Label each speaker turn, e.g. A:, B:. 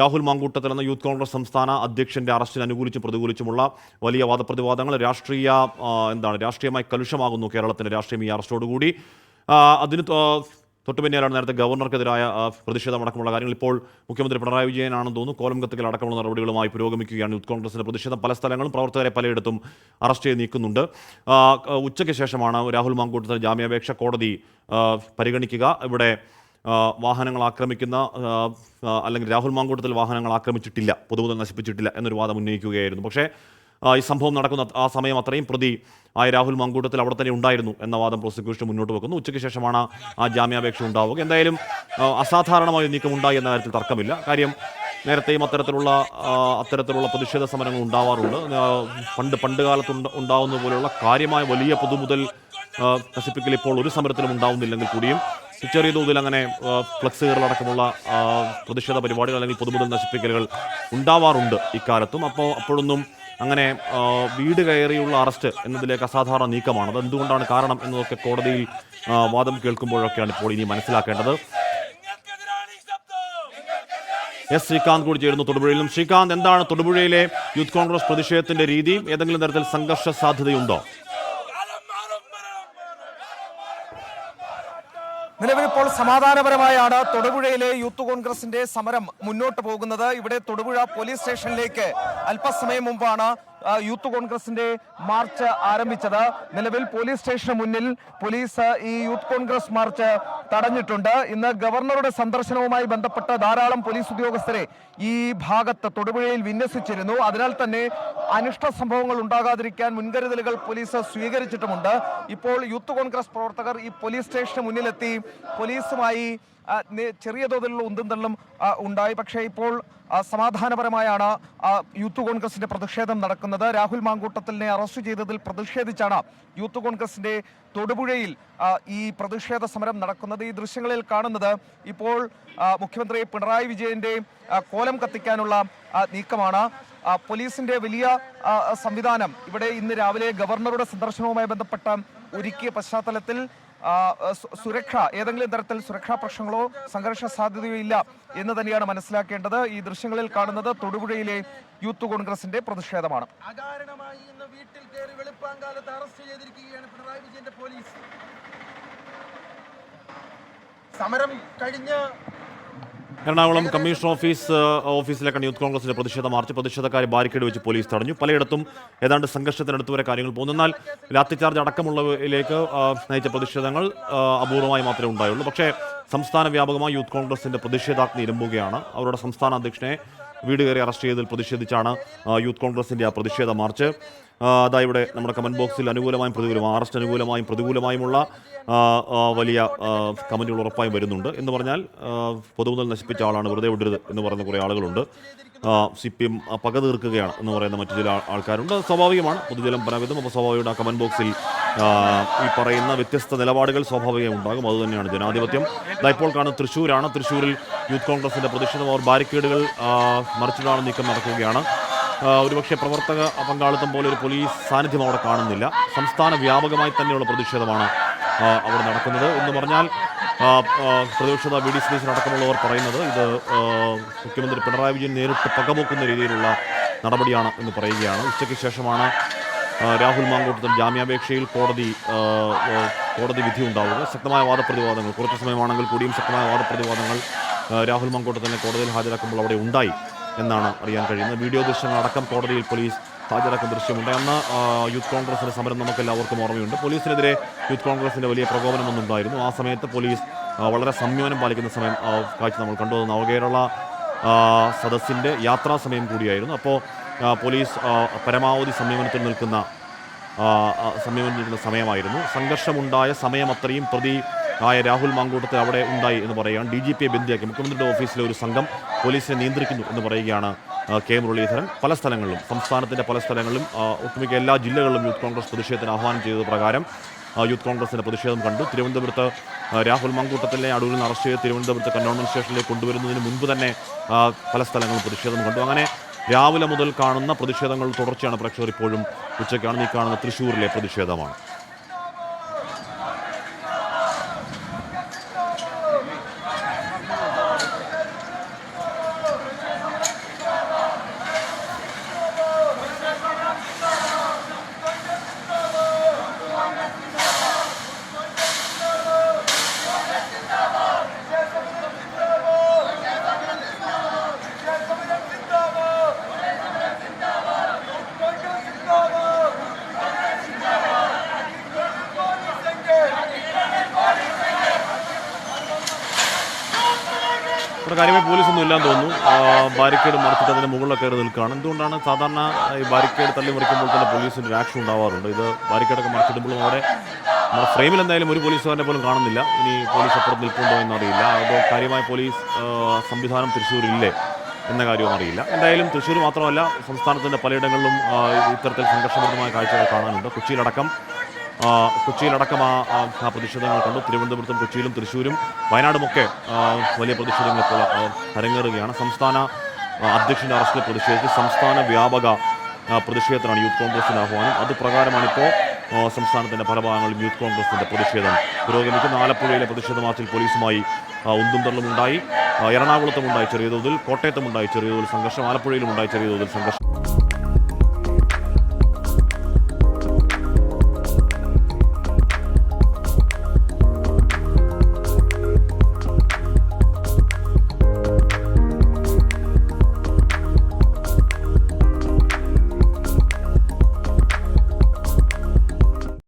A: രാഹുൽ മാങ്കൂട്ടത്തിൽ എന്ന യൂത്ത് കോൺഗ്രസ് സംസ്ഥാന അധ്യക്ഷന്റെ അറസ്റ്റിന് അനുകൂലിച്ചും പ്രതികൂലിച്ചുമുള്ള വലിയ വാദപ്രതിവാദങ്ങൾ രാഷ്ട്രീയ എന്താണ് രാഷ്ട്രീയമായി കലുഷമാകുന്നു കേരളത്തിന്റെ രാഷ്ട്രീയം ഈ അറസ്റ്റോടുകൂടി അതിന് തൊട്ടു പിന്നാലാണ് നേരത്തെ ഗവർണർക്കെതിരായ പ്രതിഷേധം അടക്കമുള്ള കാര്യങ്ങൾ. ഇപ്പോൾ മുഖ്യമന്ത്രി പിണറായി വിജയനാണെന്ന് തോന്നുന്നു. കോലം കത്തുകൾ അടക്കമുള്ള നടപടികളുമായി പുരോഗമിക്കുകയാണ് യൂത്ത് കോൺഗ്രസിന്റെ പ്രതിഷേധം. പല സ്ഥലങ്ങളും പ്രവർത്തകരെ പലയിടത്തും അറസ്റ്റ് ചെയ്ത് നീക്കുന്നുണ്ട്. ഉച്ചയ്ക്ക് ശേഷമാണ് രാഹുൽ മാങ്കൂട്ടത്തിന് ജാമ്യാപേക്ഷ കോടതി പരിഗണിക്കുക. ഇവിടെ വാഹനങ്ങൾ ആക്രമിക്കുന്ന അല്ലെങ്കിൽ രാഹുൽ മാങ്കൂട്ടത്തിൽ വാഹനങ്ങൾ ആക്രമിച്ചിട്ടില്ല പൊതുമുതൽ നശിപ്പിച്ചിട്ടില്ല എന്നൊരു വാദം ഉന്നയിക്കുകയായിരുന്നു. പക്ഷേ ഈ സംഭവം നടക്കുന്ന ആ സമയം അത്രയും പ്രതി ആയ രാഹുൽ മാങ്കൂട്ടത്തിൽ അവിടെ തന്നെ ഉണ്ടായിരുന്നു എന്ന വാദം പ്രോസിക്യൂഷൻ മുന്നോട്ട് വെക്കുന്നു. ഉച്ചയ്ക്ക് ശേഷമാണ് ആ ജാമ്യാപേക്ഷ ഉണ്ടാവുക. എന്തായാലും അസാധാരണമായ ഒരു നീക്കം ഉണ്ടായി എന്ന കാര്യത്തിൽ തർക്കമില്ല. കാര്യം നേരത്തെയും അത്തരത്തിലുള്ള അത്തരത്തിലുള്ള പ്രതിഷേധ സമരങ്ങൾ ഉണ്ടാവാറുണ്ട്. പണ്ട് പണ്ട് കാലത്ത് ഉണ്ടാവുന്ന പോലെയുള്ള കാര്യമായ വലിയ പൊതുമുതൽ നശിപ്പിക്കൽ ഇപ്പോൾ ഒരു സമരത്തിലും ഉണ്ടാവുന്നില്ലെങ്കിൽ കൂടിയും ചെറിയ തോതിൽ അങ്ങനെ ഫ്ലക്സുകളടക്കമുള്ള പ്രതിഷേധ പരിപാടികൾ അല്ലെങ്കിൽ പൊതുമുതൽ നശിപ്പിക്കലുകൾ ഉണ്ടാവാറുണ്ട് ഇക്കാലത്തും. അപ്പോൾ അപ്പോഴൊന്നും അങ്ങനെ വീട് കയറിയുള്ള അറസ്റ്റ് എന്നതിലേക്ക് അസാധാരണ നീക്കമാണ്. അത് എന്തുകൊണ്ടാണ് കാരണം എന്നതൊക്കെ കോടതിയിൽ വാദം കേൾക്കുമ്പോഴൊക്കെയാണ് ഇപ്പോൾ ഇനി മനസ്സിലാക്കേണ്ടത്. എസ് ശ്രീകാന്ത് കൂടി ചേരുന്നു തൊടുപുഴയിലും. ശ്രീകാന്ത് എന്താണ് തൊടുപുഴയിലെ യൂത്ത് കോൺഗ്രസ് പ്രതിഷേധത്തിന്റെ രീതി? ഏതെങ്കിലും തരത്തിൽ സംഘർഷ സാധ്യതയുണ്ടോ?
B: സമാധാനപരമായാണ് തൊടുപുഴയിലെ യൂത്ത് കോൺഗ്രസിന്റെ സമരം മുന്നോട്ട് പോകുന്നത്. ഇവിടെ തൊടുപുഴ പോലീസ് സ്റ്റേഷനിലേക്ക് അല്പസമയം മുമ്പാണ് യൂത്ത് കോൺഗ്രസിന്റെ മാർച്ച് ആരംഭിച്ചത്. നിലവിൽ പോലീസ് സ്റ്റേഷന് മുന്നിൽ പോലീസ് ഈ യൂത്ത് കോൺഗ്രസ് മാർച്ച് തടഞ്ഞിട്ടുണ്ട്. ഇന്ന് ഗവർണറുടെ സന്ദർശനവുമായി ബന്ധപ്പെട്ട് ധാരാളം പോലീസ് ഉദ്യോഗസ്ഥരെ ഈ ഭാഗത്ത് തൊടുപുഴയിൽ വിന്യസിച്ചിരുന്നു. അതിനാൽ തന്നെ അനിഷ്ട സംഭവങ്ങൾ ഉണ്ടാകാതിരിക്കാൻ മുൻകരുതലുകൾ പോലീസ് സ്വീകരിച്ചിട്ടുമുണ്ട്. ഇപ്പോൾ യൂത്ത് കോൺഗ്രസ് പ്രവർത്തകർ ഈ പോലീസ് സ്റ്റേഷന് മുന്നിലെത്തി പോലീസുമായി ചെറിയ തോതിലുള്ള ഉന്തുന്തള്ളും ഉണ്ടായി. പക്ഷേ ഇപ്പോൾ സമാധാനപരമായാണ് യൂത്ത് കോൺഗ്രസിന്റെ പ്രതിഷേധം നടക്കുന്നത്. രാഹുൽ മാങ്കൂട്ടത്തിനെ അറസ്റ്റ് ചെയ്തതിൽ പ്രതിഷേധിച്ചാണ് യൂത്ത് കോൺഗ്രസിന്റെ തൊടുപുഴയിൽ ഈ പ്രതിഷേധ സമരം നടക്കുന്നത്. ഈ ദൃശ്യങ്ങളിൽ കാണുന്നത് ഇപ്പോൾ മുഖ്യമന്ത്രി പിണറായി വിജയന്റെ കോലം കത്തിക്കാനുള്ള നീക്കമാണ്. പോലീസിന്റെ വലിയ സംവിധാനം ഇവിടെ ഇന്ന് രാവിലെ ഗവർണറുടെ സന്ദർശനവുമായി ബന്ധപ്പെട്ട ഒരുക്കിയ പശ്ചാത്തലത്തിൽ സുരക്ഷ ഏതെങ്കിലും തരത്തിൽ സുരക്ഷാ പ്രശ്നങ്ങളോ സംഘർഷ സാധ്യതയോ ഇല്ല എന്ന് തന്നെയാണ് മനസ്സിലാക്കേണ്ടത്. ഈ ദൃശ്യങ്ങളിൽ കാണുന്നത് തൊടുപുഴയിലെ യൂത്ത് കോൺഗ്രസിന്റെ പ്രതിഷേധമാണ്.
C: വീട്ടിൽ ചെയ്തിരിക്കുകയാണ് പിണറായി വിജയന്റെ പോലീസ്. സമരം കഴിഞ്ഞ്
A: എറണാകുളം കമ്മീഷൻ ഓഫീസ് ഓഫീസിലേക്കാണ് യൂത്ത് കോൺഗ്രസിന്റെ പ്രതിഷേധ. മാർച്ച് പ്രതിഷേധക്കാരെ ബാരിക്കേഡ് വെച്ച് പോലീസ് തടഞ്ഞു. പലയിടത്തും ഏതാണ്ട് സംഘർഷത്തിനടുത്ത് വരെ കാര്യങ്ങൾ പോകുന്നു. എന്നാൽ ലാത്തിചാർജ് അടക്കമുള്ളവയിലേക്ക് നയിച്ച പ്രതിഷേധങ്ങൾ അപൂർവമായി മാത്രമേ ഉണ്ടായുള്ളൂ. പക്ഷേ സംസ്ഥാന വ്യാപകമായി യൂത്ത് കോൺഗ്രസിന്റെ പ്രതിഷേധാഗ്നി ഇരമ്പുകയാണ്. അവരുടെ സംസ്ഥാന അധ്യക്ഷനെ വീട് കയറി അറസ്റ്റ് ചെയ്തതിൽ പ്രതിഷേധിച്ചാണ് യൂത്ത് കോൺഗ്രസിന്റെ ആ പ്രതിഷേധ മാർച്ച്. അതാ ഇവിടെ നമ്മുടെ കമന്റ് ബോക്സിൽ അനുകൂലമായും പ്രതികൂലമായും അറസ്റ്റ് അനുകൂലമായും പ്രതികൂലമായുമുള്ള വലിയ കമന്റുകൾ ഉറപ്പായും വരുന്നുണ്ട്. എന്ന് പറഞ്ഞാൽ പൊതുമുതൽ നശിപ്പിച്ച ആളാണ് വെറുതെ വിടരുത് എന്ന് പറയുന്ന കുറേ ആളുകളുണ്ട്. സി പി എം പക തീർക്കുകയാണ് എന്ന് പറയുന്ന മറ്റു ചില ആൾക്കാരുണ്ട്. സ്വാഭാവികമാണ്. പൊതുജലം പരവിധം അപ്പോൾ സ്വാഭാവികമായിട്ട് ആ കമന്റ് ബോക്സിൽ ഈ പറയുന്ന വ്യത്യസ്ത നിലപാടുകൾ സ്വാഭാവികം ഉണ്ടാകും. അതുതന്നെയാണ് ജനാധിപത്യം. ഇപ്പോൾ കാണുന്ന തൃശ്ശൂരാണ്. തൃശ്ശൂരിൽ യൂത്ത് കോൺഗ്രസിന്റെ പ്രതിഷേധം അവർ ബാരിക്കേഡുകൾ മറിച്ചിടാണ് നീക്കം നടക്കുകയാണ്. ഒരുപക്ഷെ പ്രവർത്തക പങ്കാളിത്തം പോലെ ഒരു പോലീസ് സാന്നിധ്യം അവിടെ കാണുന്നില്ല. സംസ്ഥാന വ്യാപകമായി തന്നെയുള്ള പ്രതിഷേധമാണ് അവിടെ നടക്കുന്നത്. എന്ന് പറഞ്ഞാൽ പ്രതിപക്ഷത വി ഡി സതീശൻ അടക്കമുള്ളവർ പറയുന്നത് ഇത് മുഖ്യമന്ത്രി പിണറായി വിജയൻ നേരിട്ട് പകപോക്കുന്ന രീതിയിലുള്ള നടപടിയാണ് എന്ന് പറയുകയാണ്. ഉച്ചയ്ക്ക് ശേഷമാണ് രാഹുൽ മാങ്കൂട്ടത്തിൽ ജാമ്യാപേക്ഷയിൽ കോടതി കോടതി വിധി ഉണ്ടാവുക ശക്തമായ വാദപ്രതിവാദങ്ങൾ കുറച്ച് സമയമാണെങ്കിൽ കൂടിയും ശക്തമായ വാദപ്രതിവാദങ്ങൾ രാഹുൽ മാങ്കൂട്ടത്തിനെ കോടതിയിൽ ഹാജരാക്കുമ്പോൾ അവിടെ ഉണ്ടായി എന്നാണ് അറിയാൻ കഴിയുന്നത്. വീഡിയോ ദൃശ്യങ്ങൾ അടക്കം കോടതിയിൽ പോലീസ് ഹാജരാക്കുന്ന ദൃശ്യമുണ്ട്. അന്ന് യൂത്ത് കോൺഗ്രസിന്റെ സമരം നമുക്ക് എല്ലാവർക്കും ഓർമ്മയുണ്ട്. പോലീസിനെതിരെ യൂത്ത് കോൺഗ്രസിന്റെ വലിയ പ്രകോപനമൊന്നും ഉണ്ടായിരുന്നു. ആ സമയത്ത് പോലീസ് വളരെ സംയമനം പാലിക്കുന്ന സമയം കാഴ്ച നമ്മൾ കണ്ടു. നവകേരള സദസ്സിന്റെ യാത്രാ സമയം കൂടിയായിരുന്നു. അപ്പോൾ പോലീസ് പരമാവധി സമീപനത്തിൽ നിൽക്കുന്ന ആ, നിൽക്കുന്ന സമയമായിരുന്നു. സംഘർഷമുണ്ടായ സമയം അത്രയും പ്രതി ആയ രാഹുൽ മാങ്കൂട്ടത്തിൽ അവിടെ ഉണ്ടായി എന്ന് പറയുകയാണ് ഡി ജി പിയെ ബന്ധിയാക്കി. മുഖ്യമന്ത്രിയുടെ ഓഫീസിലെ ഒരു സംഘം പോലീസിനെ നിയന്ത്രിക്കുന്നു എന്ന് പറയുകയാണ് കെ മുരളീധരൻ. പല സ്ഥലങ്ങളിലും സംസ്ഥാനത്തിന്റെ പല സ്ഥലങ്ങളിലും ഒട്ടുമിക്ക എല്ലാ ജില്ലകളിലും യൂത്ത് കോൺഗ്രസ് പ്രതിഷേധത്തിന് ആഹ്വാനം ചെയ്തത് പ്രകാരം യൂത്ത് കോൺഗ്രസിന്റെ പ്രതിഷേധം കണ്ടു. തിരുവനന്തപുരത്ത് രാഹുൽ മാങ്കൂട്ടത്തിലെ അടൂരിൽ നിന്ന് അറസ്റ്റ് ചെയ്ത് തിരുവനന്തപുരത്ത് കന്റോൺമെന്റ് സ്റ്റേഷനിലേക്ക് കൊണ്ടുവരുന്നതിന് മുൻപ് തന്നെ പല സ്ഥലങ്ങളും പ്രതിഷേധം കണ്ടു. അങ്ങനെ രാവിലെ മുതൽ കാണുന്ന പ്രതിഷേധങ്ങൾ തുടർച്ചയാണ് പ്രേക്ഷകർ ഇപ്പോഴും ഉച്ചയ്ക്കാണ്. ഈ കാണുന്ന തൃശ്ശൂരിലെ പ്രതിഷേധമാണ്. കാര്യമായി പോലീസൊന്നും ഇല്ലാന്ന് തോന്നുന്നു. ബാരിക്കേഡ് മറിച്ചിട്ട് അതിന് മുകളിലൊക്കെ കയറി നിൽക്കുകയാണ്. എന്തുകൊണ്ടാണ് സാധാരണ ഈ ബാരിക്കേഡ് തള്ളി മറിക്കുമ്പോൾ തന്നെ പോലീസിന് ഒരു ആക്ഷൻ ഉണ്ടാവാറുണ്ട്? ഇത് ബാരിക്കേഡൊക്കെ മറിച്ചിടുമ്പോഴും അവിടെ നമ്മുടെ ഫ്രെയിമിൽ എന്തായാലും ഒരു പോലീസുകാരനെ പോലും കാണുന്നില്ല. ഇനി പോലീസ് അപ്പുറത്ത് നിൽക്കുന്നുണ്ടോ എന്നറിയില്ല. അതോ കാര്യമായ പോലീസ് സംവിധാനം തൃശ്ശൂരില്ലേ എന്ന കാര്യവും അറിയില്ല. എന്തായാലും തൃശ്ശൂർ മാത്രമല്ല സംസ്ഥാനത്തിന്റെ പലയിടങ്ങളിലും ഇത്തരത്തിൽ സംഘർഷഭരിതമായ കാഴ്ചകൾ കാണാനുണ്ട്. കൊച്ചിയിലടക്കം കൊച്ചിയിലടക്കം ആ പ്രതിഷേധങ്ങൾ കണ്ടു. തിരുവനന്തപുരത്തും കൊച്ചിയിലും തൃശ്ശൂരും വയനാടുമൊക്കെ വലിയ പ്രതിഷേധങ്ങൾ ഇപ്പോൾ അരങ്ങേറുകയാണ്. സംസ്ഥാന അധ്യക്ഷന്റെ അറസ്റ്റിൽ പ്രതിഷേധിച്ച് സംസ്ഥാന വ്യാപക പ്രതിഷേധത്തിനാണ് യൂത്ത് കോൺഗ്രസിന്റെ ആഹ്വാനം. അത് പ്രകാരമാണിപ്പോൾ സംസ്ഥാനത്തിന്റെ പല ഭാഗങ്ങളിലും യൂത്ത് കോൺഗ്രസിന്റെ പ്രതിഷേധം. പുരോഗമിക്കുന്ന ആലപ്പുഴയിലെ പ്രതിഷേധ മാർച്ചിൽ പോലീസുമായി ആ, ഉന്തും തള്ളും ഉണ്ടായി എറണാകുളത്തും ഉണ്ടായി ചെറിയ തോതിൽ കോട്ടയത്തും ഉണ്ടായി ചെറിയ തോതിൽ സംഘർഷം ആലപ്പുഴയിലും ഉണ്ടായി ചെറിയ തോതിൽ സംഘർഷം.